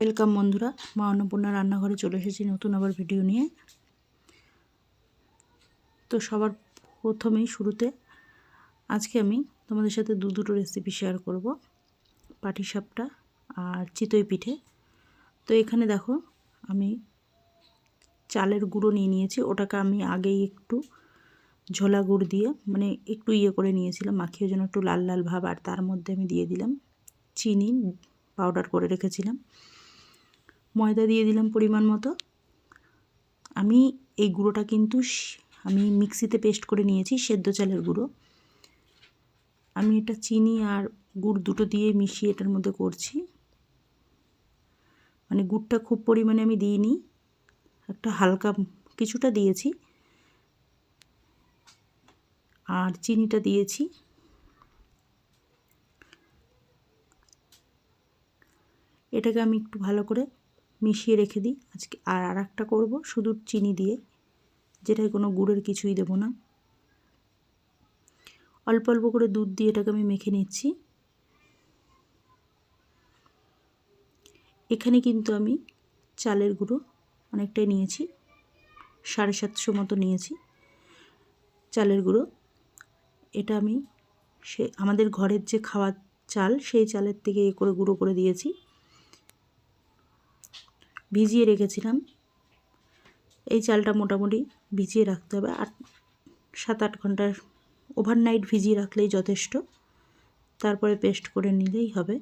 Welcome বন্ধুরা। মা অন্নপূর্ণা রান্নাঘরে চলে এসেছি নতুন আবার ভিডিও নিয়ে। তো সবার প্রথমেই শুরুতে আজকে আমি তোমাদের সাথে দু দুটো রেসিপি শেয়ার করব। পাটিসাপটা আর চিতই পিঠে। তো এখানে দেখো, আমি চালের গুঁড়ো নিয়ে নিয়েছি। ওটাকে আমি আগেই একটু ঝোলা গুড় দিয়ে মানে একটু ইয়ে করে নিয়েছিলাম, মাখিয়ে যেন একটু লাল লাল ভাব, আর তার মধ্যে আমি দিয়ে দিলাম চিনি পাউডার করে রেখেছিলাম। ময়দা দিয়ে দিলাম পরিমাণ মতো। আমি এই গুঁড়োটা কিন্তু আমি মিক্সিতে পেস্ট করে নিয়েছি সেদ্ধ চালের গুঁড়ো। আমি এটা চিনি আর গুড় দুটো দিয়ে মিশিয়ে এটার মধ্যে করছি। মানে গুড়টা খুব পরিমাণে আমি দিইনি, একটা হালকা কিছুটা দিয়েছি। আর চিনিটা দিয়েছি। এটাকে আমি একটু ভালো করে মিশিয়ে রেখে দিই। আজকে আর আর একটা করব, শুধু চিনি দিয়ে। যেটায় কোনো গুড়ের কিছুই দেবো না। অল্প অল্প করে দুধ দিয়ে এটাকে আমি মেখে নিচ্ছি। এখানে কিন্তু আমি চালের গুঁড়ো অনেকটাই নিয়েছি। সাড়ে সাতশো মতো নিয়েছি চালের গুঁড়ো। এটা আমি সে আমাদের ঘরের যে খাওয়ার চাল, সেই চালের থেকে এ করে গুঁড়ো করে দিয়েছি। ভিজিয়ে রেখেছিলাম। এই চালটা মোটামুটি ভিজিয়ে রাখতে হবে। আট সাত আট ঘণ্টার ওভারনাইট ভিজিয়ে রাখলেই যথেষ্ট। তারপরে পেস্ট করে নিলেই হবে।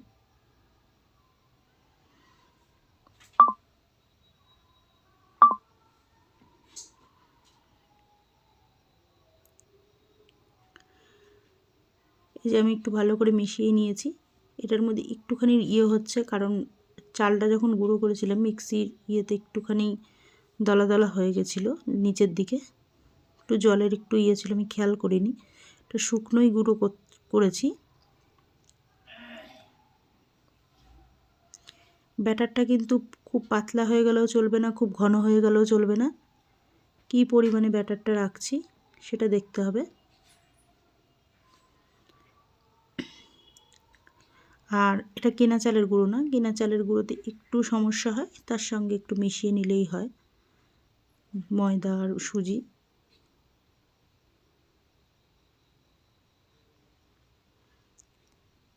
এই যে আমি একটু ভালো করে মিশিয়ে নিয়েছি। এটার মধ্যে একটুখানি ইয়ে হচ্ছে কারণ চালটা যখন গুঁড়ো করেছিলাম, মিক্সির ইয়েতে একটুখানি দলা দলা হয়ে গেছিল নিচের দিকে। একটু জলের একটু ইয়ে ছিল, আমি খেয়াল করিনি। একটু শুকনোই গুঁড়ো করেছি। ব্যাটারটা কিন্তু খুব পাতলা হয়ে গেলেও চলবে না, খুব ঘন হয়ে গেলেও চলবে না। কী পরিমাণে ব্যাটারটা রাখছি, সেটা দেখতে হবে। আর এটা কেনা চালের গুঁড়ো না, কেনা চালের গুঁড়োতে একটু সমস্যা হয়, তার সঙ্গে একটু মিশিয়ে নিলেই হয়। ময়দা আর সুজি।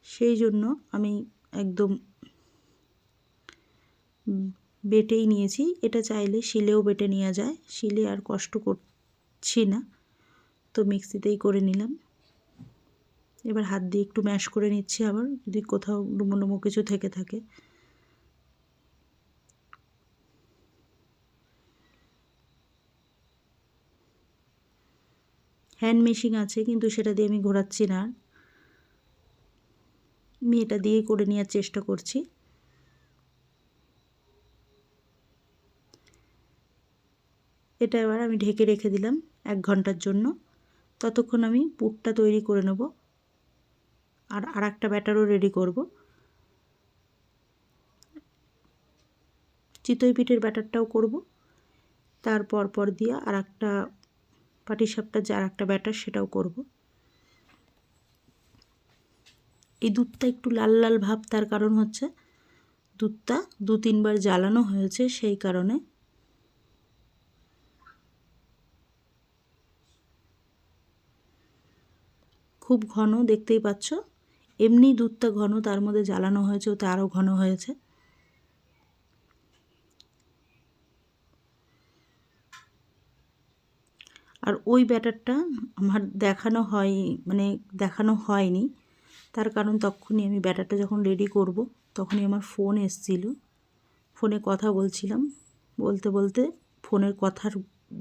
সেই জন্য আমি একদম বেটেই নিয়েছি। এটা চাইলে শিলেও বেটে নেওয়া যায়। শিলে আর কষ্ট করছি না। তো মিক্সিতেই করে নিলাম। এবার হাত দিয়ে একটু ম্যাশ করে নিচ্ছি আবার, যদি কোথাও ডুমো ডুমো কিছু থেকে থাকে। হ্যান্ড মেশিং আছে, কিন্তু সেটা দিয়ে আমি ঘোরাচ্ছি না। আমি এটা দিয়েই করে নেওয়ার চেষ্টা করছি। এটা এবার আমি ঢেকে রেখে দিলাম এক ঘণ্টার জন্য। ততক্ষণ আমি পুরটা তৈরি করে নেব। আর আর একটা ব্যাটারও রেডি করব। চিতই পিঠের ব্যাটারটাও করব। তারপর পর দিয়ে আর একটা পাটিসাপটার যে আর একটা ব্যাটার সেটাও করব। এই দুধটা একটু লাল লাল ভাব, তার কারণ হচ্ছে দুধটা দু তিনবার জ্বালানো হয়েছে সেই কারণে। খুব ঘন, দেখতেই পাচ্ছ? এমনি দুধটা ঘন, তার মধ্যে জ্বালানো হয়েছে ওতে আরও ঘন হয়েছে। আর ওই ব্যাটারটা আমার দেখানো হয় মানে দেখানো হয়নি। তার কারণ তখনই আমি ব্যাটারটা যখন রেডি করব, তখনই আমার ফোন এসছিল। ফোনে কথা বলছিলাম। বলতে বলতে ফোনের কথার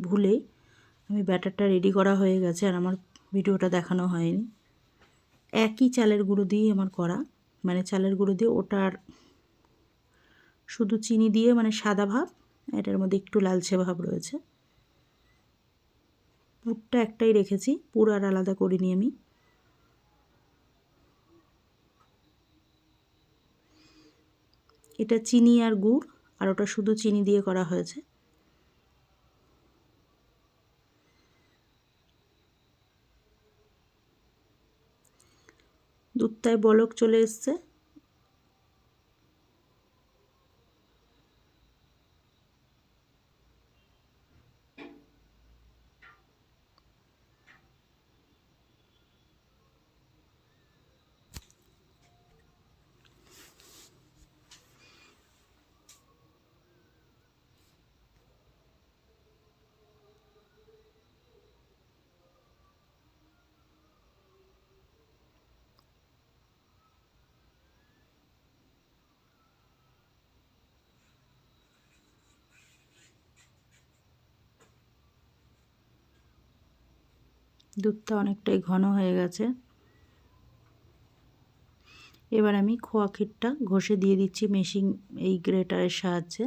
ভুলে আমি ব্যাটারটা রেডি করা হয়ে গেছে আর আমার ভিডিওটা দেখানো হয়নি। একই চালের গুঁড়ো দিয়েই আমার করা। মানে চালের গুঁড়ো দিয়ে ওটার শুধু চিনি দিয়ে মানে সাদা ভাব, এটার মধ্যে একটু লালচে ভাব রয়েছে। পুরটা একটাই রেখেছি, পুর আর আলাদা করিনি আমি। এটা চিনি আর গুড়, আর ওটা শুধু চিনি দিয়ে করা হয়েছে। দুধটায় বলক চলে এসছে। দুধটা অনেকটাই ঘন হয়ে গেছে। এবার আমি খোয়া ক্ষীরটা ঘষে দিয়ে দিচ্ছি মেশিন এই গ্রেটারের সাহায্যে।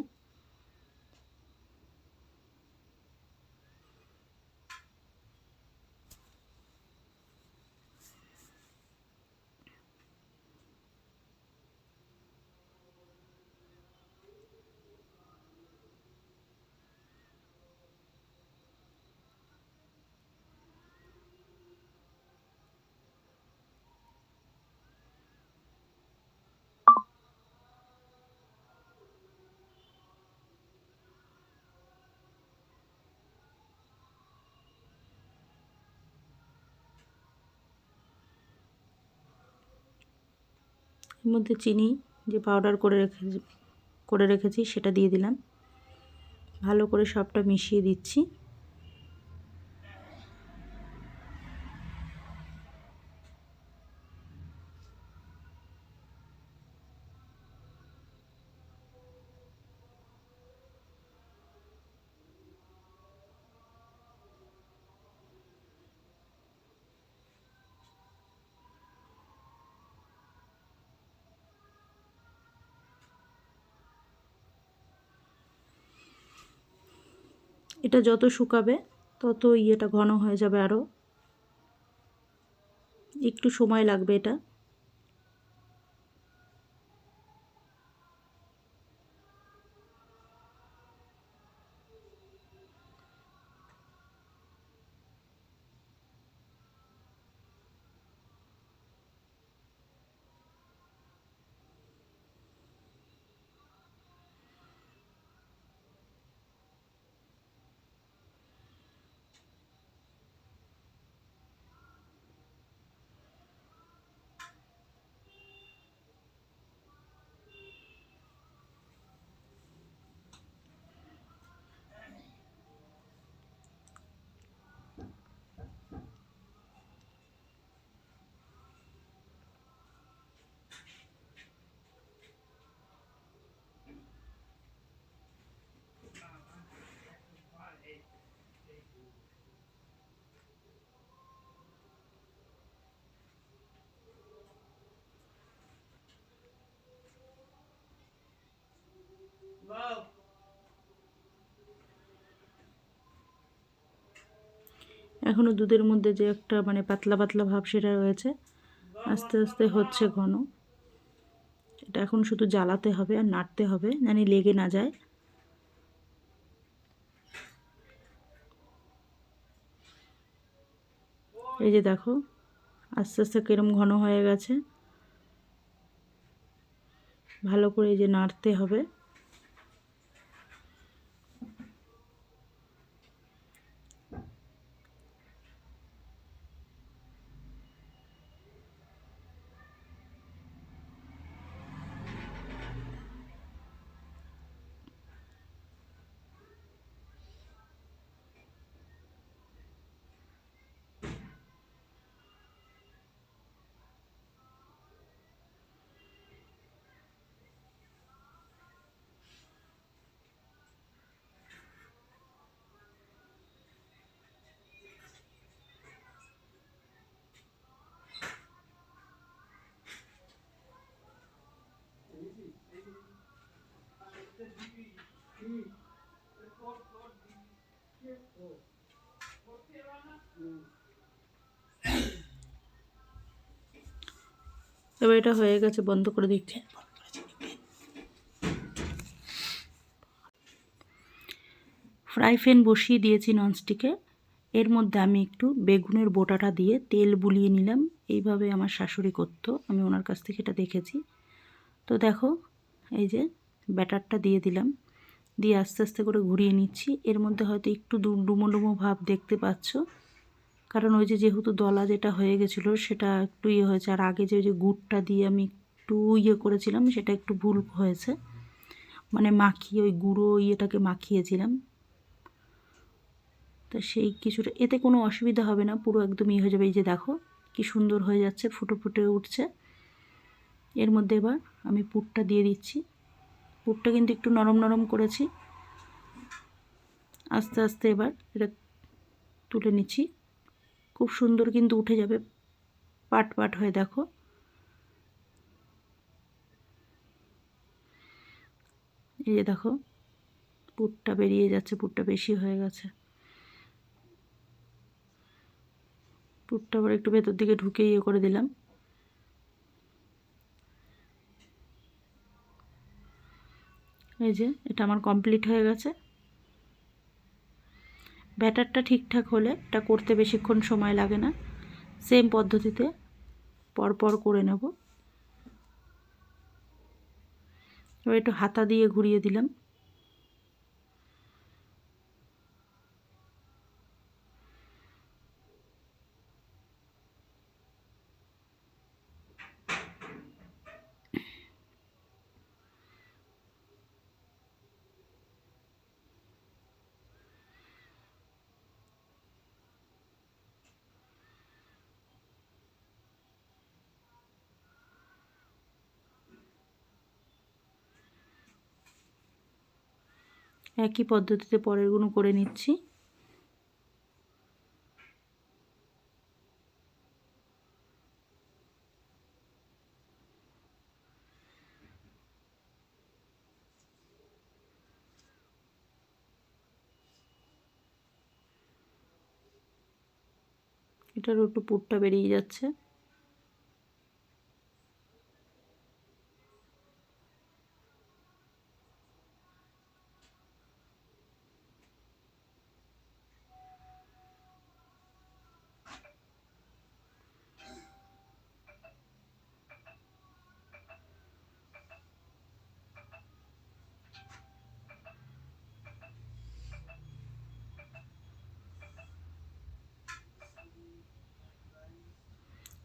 এর মধ্যে চিনি যে পাউডার করে রেখে, করে রেখেছি সেটা দিয়ে দিলাম। ভালো করে সবটা মিশিয়ে দিচ্ছি। এটা যত শুকাবে তত ইয়েটা ঘন হয়ে যাবে আরও একটু সময় লাগবে এটা। এখনও দুধের মধ্যে যে একটা মানে পাতলা পাতলা ভাব সেটা রয়েছে। আস্তে আস্তে হচ্ছে ঘন। এটা এখন শুধু জ্বালাতে হবে আর নাড়তে হবে, জানি লেগে না যায়। এই যে দেখো, আস্তে আস্তে কিরম ঘন হয়ে গেছে। ভালো করে এই যে নাড়তে হবে। এবার এটা হয়ে গেছে, বন্ধ করে দিচ্ছি। ফ্রাই প্যান বসিয়ে দিয়েছি ননস্টিকে। এর মধ্যে আমি একটু বেগুনের বোটাটা দিয়ে তেল বুলিয়ে নিলাম। এইভাবে আমার শাশুড়ি করতো, আমি ওনার কাছ থেকে এটা দেখেছি। তো দেখো, এই যে ব্যাটারটা দিয়ে দিলাম। দিয়ে আস্তে আস্তে করে ঘুরিয়ে নিচ্ছি। এর মধ্যে হয়তো একটু ডুমো ডুমো ভাব দেখতে পাচ্ছ। কারণ ওই যে যেহেতু দলা যেটা হয়ে গেছিল সেটা একটু ইয়ে হয়েছে। আর আগে যে ওই যে গুড়টা দিয়ে আমি একটু ইয়ে করেছিলাম, সেটা একটু ভুল হয়েছে। মানে মাখিয়ে, ওই গুঁড়ো ইয়েটাকে মাখিয়েছিলাম। তো সেই কিছুটা, এতে কোনো অসুবিধা হবে না, পুরো একদম ইয়ে হয়ে যাবে। এই যে দেখো, কি সুন্দর হয়ে যাচ্ছে, ফুটো ফুটে উঠছে। এর মধ্যে এবার আমি পুরটা দিয়ে দিচ্ছি। পুরটা কিন্তু একটু নরম নরম করেছি। আস্তে আস্তে এবার এটা তুলে নিচ্ছি। খুব সুন্দর কিন্তু উঠে যাবে। পাট পাট হয়ে দেখো। এই যে দেখো, পুরটা বেরিয়ে যাচ্ছে, পুরটা বেশি হয়ে গেছে। পুরটা আবার একটু ভেতর দিকে ঢুকে ইয়ে করে দিলাম। এই যে, এটা আমার কমপ্লিট হয়ে গেছে। ব্যাটারটা ঠিকঠাক হলে এটা করতে বেশিক্ষণ সময় লাগে না। সেম পদ্ধতিতে পরপর করে নেব। এবার একটু হাতা দিয়ে ঘুরিয়ে দিলাম। একই পদ্ধতিতে পরেরগুলো করে নিচ্ছি। এটার একটু পুরটা বেরিয়ে যাচ্ছে।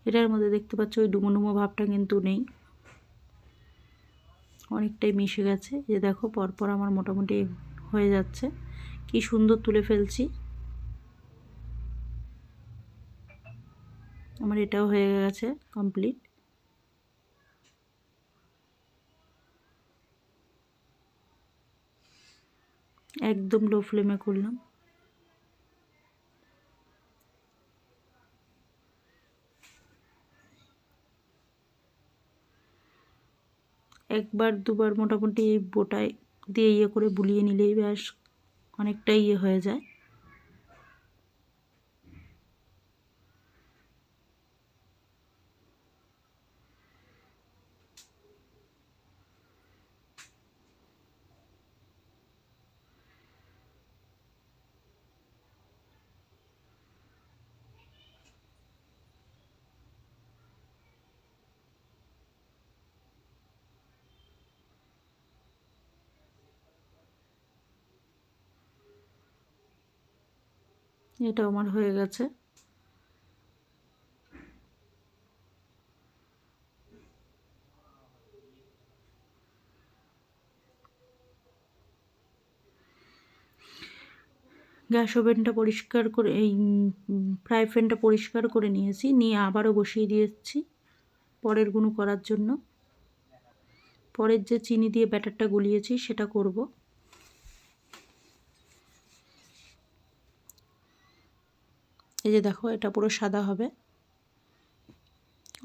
এটার মধ্যে দেখতে পাচ্ছ ওই ডুমো ডুমো ভাবটা কিন্তু নেই। অনেকটাই মিশে গেছে। যে দেখো, পরপর আমার মোটামুটি হয়ে যাচ্ছে। কি সুন্দর তুলে ফেলছি। আমার এটাও হয়ে গেছে কমপ্লিট একদম লো ফ্লেমে করলাম। একবার, দুবার মোটামুটি এই বোটায় দিয়ে ইয়ে করে বুলিয়ে নিলেই ব্যাস অনেকটাই ইয়ে হয়ে যায়। এটা আমার হয়ে গেছে। গ্যাস ওভেনটা পরিষ্কার করে, এই ফ্রাই প্যানটা পরিষ্কার করে নিয়েছি, নিয়ে আবারও বসিয়ে দিয়েছি পরের গুঁড়ো করার জন্য। পরের যে চিনি দিয়ে ব্যাটারটা গুলিয়েছি, সেটা করব। এই যে দেখো এটা পুরো সাদা হবে।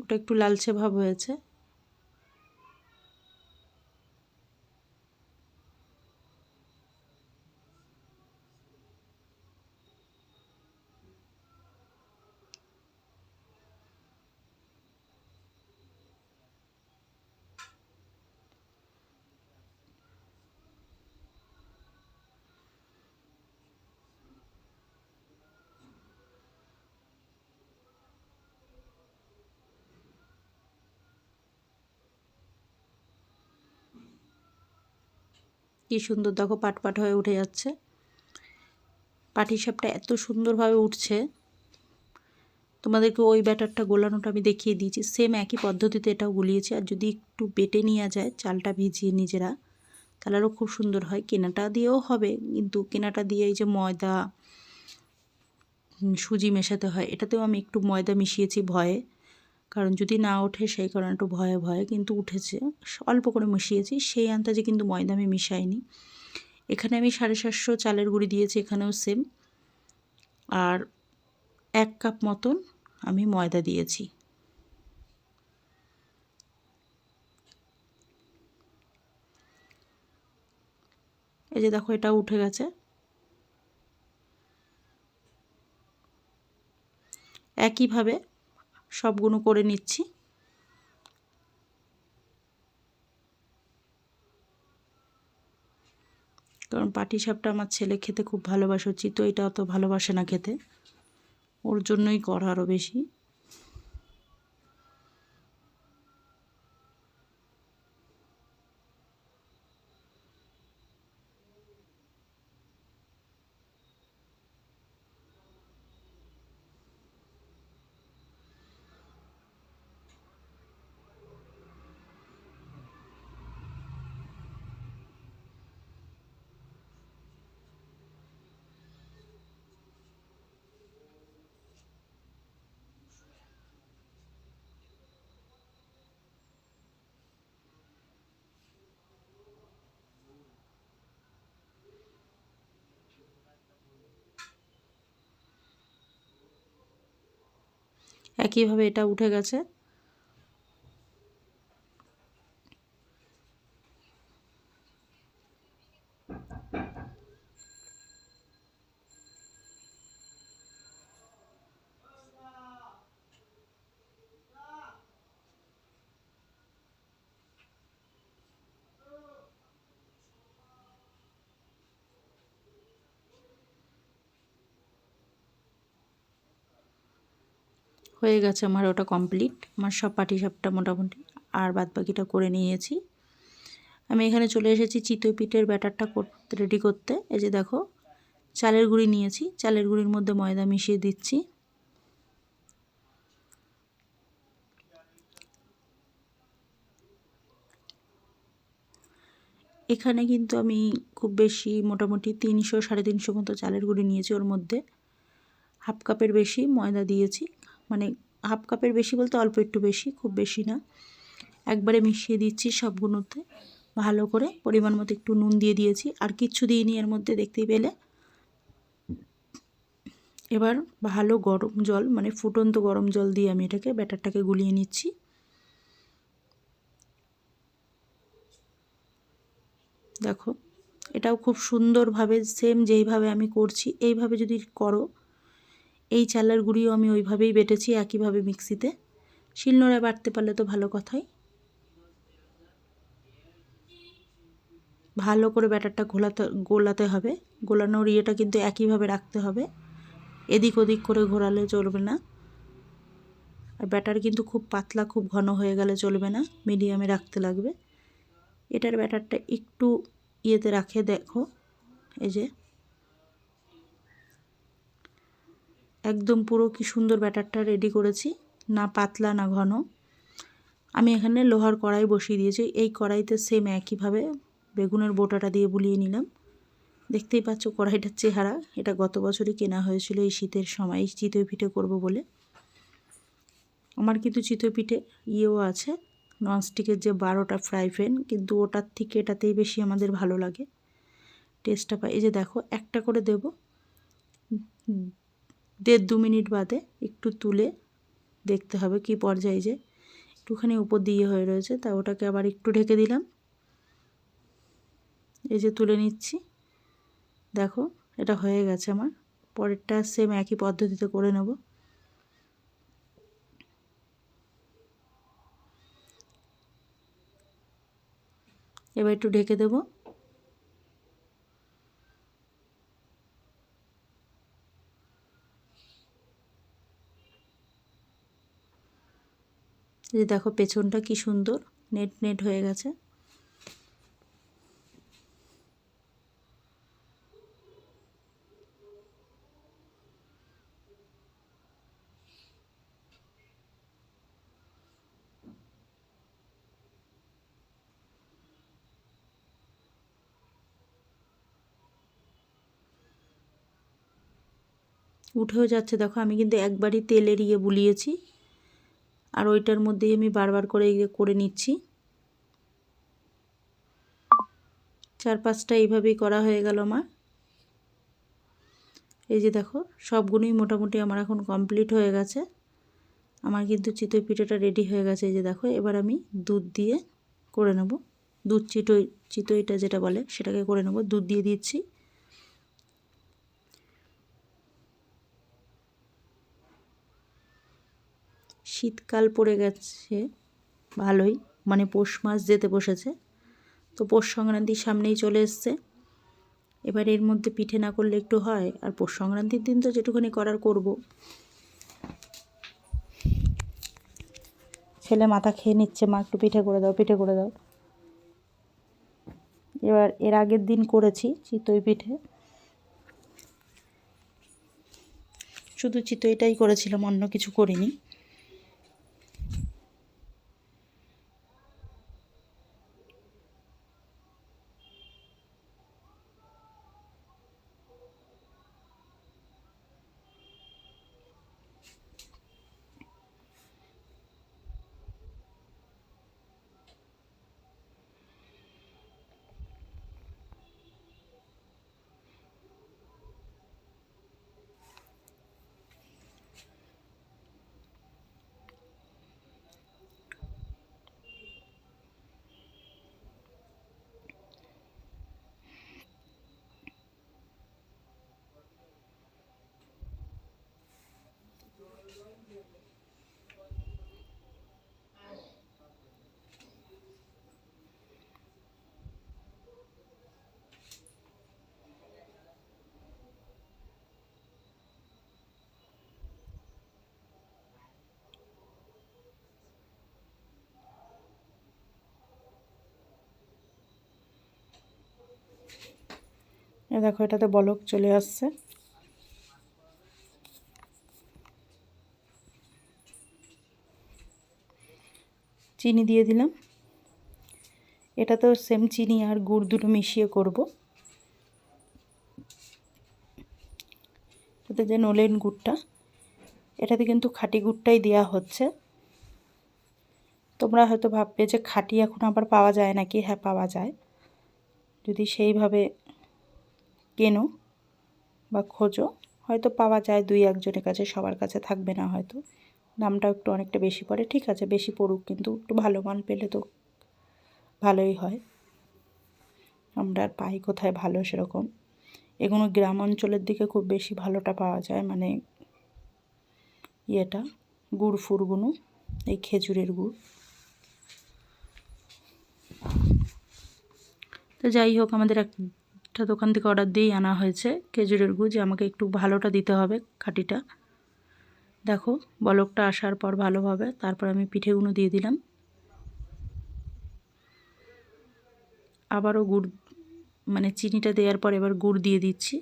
ওটা একটু লালচে ভাব হয়েছে। কি সুন্দর দেখো পাট পাট হয়ে উঠে যাচ্ছে। পাটিসাপটা এত সুন্দরভাবে উঠছে। তোমাদেরকে ওই ব্যাটারটা গোলানোটা আমি দেখিয়ে দিয়েছি। সেম একই পদ্ধতিতে এটাও গুলিয়েছি। আর যদি একটু বেটে নেওয়া যায়, চালটা ভিজিয়ে নিজেরা, তাহলে আরও খুব সুন্দর হয়। কেনাটা দিয়েও হবে, কিন্তু কেনাটা দিয়ে এই যে ময়দা সুজি মেশাতে হয়, এটাতেও আমি একটু ময়দা মিশিয়েছি ভয়ে। কারণ যদি না ওঠে সেই কারণে একটু ভয়ে ভয়ে কিন্তু উঠেছে। অল্প করে মিশিয়েছি, সেই আন্দাজে কিন্তু ময়দা আমি মিশাইনি। এখানে আমি সাড়ে সাতশো চালের গুঁড়ি দিয়েছি, এখানেও সেম আর এক কাপ মতন আমি ময়দা দিয়েছি। এই যে দেখো, এটা উঠে গেছে। একইভাবে সবগুলো করে নিচ্ছি। কারণ পাটি সাপটা আমার ছেলে খেতে খুব ভালোবাসে চিতো এটা অত ভালোবাসে না খেতে। ওর জন্যই করা আরও বেশি। একইভাবে এটা উঠে গেছে। হয়ে গেছে আমার ওটা কমপ্লিট আমার সব পাটি সাপটা মোটামুটি আর বাদ বাকিটা করে নিয়েছি। আমি এখানে চলে এসেছি চিতই পিঠের ব্যাটারটা রেডি করতে। এই যে দেখো, চালের গুঁড়ি নিয়েছি। চালের গুঁড়ির মধ্যে ময়দা মিশিয়ে দিচ্ছি। এখানে কিন্তু আমি খুব বেশি মোটামুটি তিনশো সাড়ে তিনশো মতো চালের গুঁড়ি নিয়েছি ওর মধ্যে। হাফ কাপের বেশি ময়দা দিয়েছি। মানে হাফ কাপের বেশি বলতে অল্প একটু বেশি, খুব বেশি না। একবারে মিশিয়ে দিচ্ছি সবগুলোতে। ভালো করে পরিমাণ মতো একটু নুন দিয়ে দিয়েছি। আর কিচ্ছু দিইনি এর মধ্যে, দেখতেই পেলে। এবার ভালো গরম জল মানে ফুটন্ত গরম জল দিয়ে আমি এটাকে, ব্যাটারটাকে গুলিয়ে নিচ্ছি। দেখো, এটাও খুব সুন্দরভাবে সেম যেইভাবে আমি করছি, এইভাবে যদি করো এই চালের গুঁড়িও আমি ওইভাবেই বেটেছি একইভাবে মিক্সিতে। শিলনোড়ায় বাটতে পারলে তো ভালো কথাই। ভালো করে ব্যাটারটা ঘোলাতে, গোলাতে হবে। গোলানোর ইয়েটা কিন্তু একইভাবে রাখতে হবে। এদিক ওদিক করে ঘোরালে চলবে না। আর ব্যাটার কিন্তু খুব পাতলা, খুব ঘন হয়ে গেলে চলবে না। মিডিয়ামে রাখতে লাগবে। এটার ব্যাটারটা একটু ইয়েতে রাখে, দেখো। এই যে একদম পুরো কি সুন্দর ব্যাটারটা রেডি করেছি, না পাতলা, না ঘন। আমি এখানে লোহার কড়াই বসিয়ে দিয়েছি, এই কড়াইতে সেম একইভাবে বেগুনের বোটাটা দিয়ে বুলিয়ে নিলাম। দেখতেই পাচ্ছ কড়াইটার চেহারা, এটা গত বছরই কেনা হয়েছিল, এই শীতের সময় চিতই পিঠে করব বলে। আমার কিন্তু চিতই পিঠে ইয়েও আছে ননস্টিকের যে বারোটা ফ্রাই প্যান কিন্তু ওটার থেকে এটাতেই বেশি আমাদের ভালো লাগে। টেস্টটা পাই, এই যে দেখো, একটা করে দেব। দেড় দু মিনিট বাদে একটু তুলে দেখতে হবে কি পর্যায়ে যে একটুখানি উপর দিয়ে হয়ে রয়েছে, তা ওটাকে আবার একটু ঢেকে দিলাম। এই যে তুলে নিচ্ছি। দেখো, এটা হয়ে গেছে আমার। পরেরটা সেম একই পদ্ধতিতে করে নেব। এবার একটু ঢেকে দেবো। যে দেখো পেছনটা কি সুন্দর, নেট নেট হয়ে গেছে। উঠেও যাচ্ছে, দেখো আমি কিন্তু একবারই তেলের ইয়ে বুলিয়েছি। আর ওইটার মধ্যেই আমি বারবার করে ইয়ে করে নিচ্ছি। চার পাঁচটা এইভাবেই করা হয়ে গেল আমার। এই যে দেখো, সবগুলোই মোটামুটি আমার এখন কমপ্লিট হয়ে গেছে। আমার কিন্তু চিতই পিঠাটা রেডি হয়ে গেছে। এই যে দেখো, এবার আমি দুধ দিয়ে করে নেব। দুধ চিতই, চিতইটা যেটা বলে সেটাকে করে নেব। দুধ দিয়ে দিচ্ছি। শীতকাল পড়ে গেছে, ভালোই। মানে পৌষ মাস যেতে বসেছে। তো পৌষ সংক্রান্তির সামনেই চলে এসছে। এবার এর মধ্যে পিঠে না করলে একটু হয়। আর পৌষ সংক্রান্তির দিন তো যেটুখানি করার করব। ছেলে মাথা খেয়ে নিচ্ছে, মা, একটু পিঠে করে দাও, পিঠে করে দাও। এবার এর আগের দিন করেছি চিতই পিঠে। শুধু চিতইটাই করেছিলাম, অন্য কিছু করিনি। দেখো, এটাতে বলক চলে আসছে। চিনি দিয়ে দিলাম। এটা তো সেম চিনি আর গুড় দুটো মিশিয়ে করব। এতে যে নলেন গুড়টা, এটাতে কিন্তু খাঁটি গুড়টাই দেওয়া হচ্ছে। তোমরা হয়তো ভাববে যে খাঁটি এখন আবার পাওয়া যায় নাকি? হ্যাঁ পাওয়া যায়। যদি সেইভাবে কেনো বা খোঁজো। হয়তো পাওয়া যায় দুই একজনের কাছে, সবার কাছে থাকবে না হয়তো। দামটা একটু অনেকটা বেশি পড়ে, ঠিক আছে, বেশি পড়ুক, কিন্তু একটু ভালো মাল পেলে তো ভালোই হয়। আমরা আর পাই কোথায় ভালো সেরকম। এগুলো গ্রাম অঞ্চলের দিকে খুব বেশি ভালোটা পাওয়া যায় মানে ইয়েটা, গুড় ফুড়গুলো এই খেজুরের গুড়। তো যাই হোক, আমাদের একটা দোকান থেকে অর্ডার দিয়েই আনা হয়েছে। খেজুরের গুড় যে আমাকে একটু ভালোটা দিতে হবে খাঁটিটা। দেখো, বলকটা আসার পর ভালোভাবে তারপর আমি পিঠেগুলো দিয়ে দিলাম। আবারও গুড় মানে চিনিটা দেওয়ার পর এবার গুড় দিয়ে দিচ্ছি।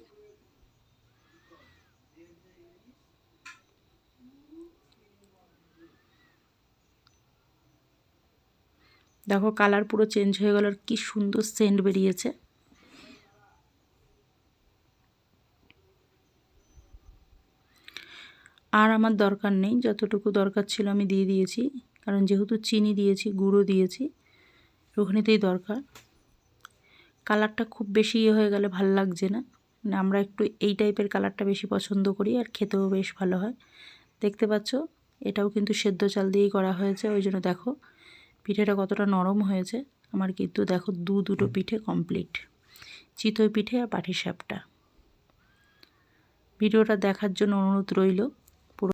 দেখো, কালার পুরো চেঞ্জ হয়ে গেল আর কী সুন্দর সেন্ট বেরিয়েছে। আর আমার দরকার নেই, যতটুকু দরকার ছিল আমি দিয়ে দিয়েছি। কারণ যেহেতু চিনি দিয়েছি, গুঁড়ো দিয়েছি, ওখানেতেই দরকার। কালারটা খুব বেশি ইয়ে হয়ে গেলে ভালো লাগছে না। মানে আমরা একটু এই টাইপের কালারটা বেশি পছন্দ করি আর খেতেও বেশ ভালো হয়। দেখতে পাচ্ছ, এটাও কিন্তু সেদ্ধ চাল দিয়েই করা হয়েছে, ওই জন্য দেখো পিঠেটা কতটা নরম হয়েছে। আমার কিন্তু দেখো দু দুটো পিঠে কমপ্লিট চিতই পিঠে আর পাটিসাপটা। ভিডিওটা দেখার জন্য অনুরোধ রইল।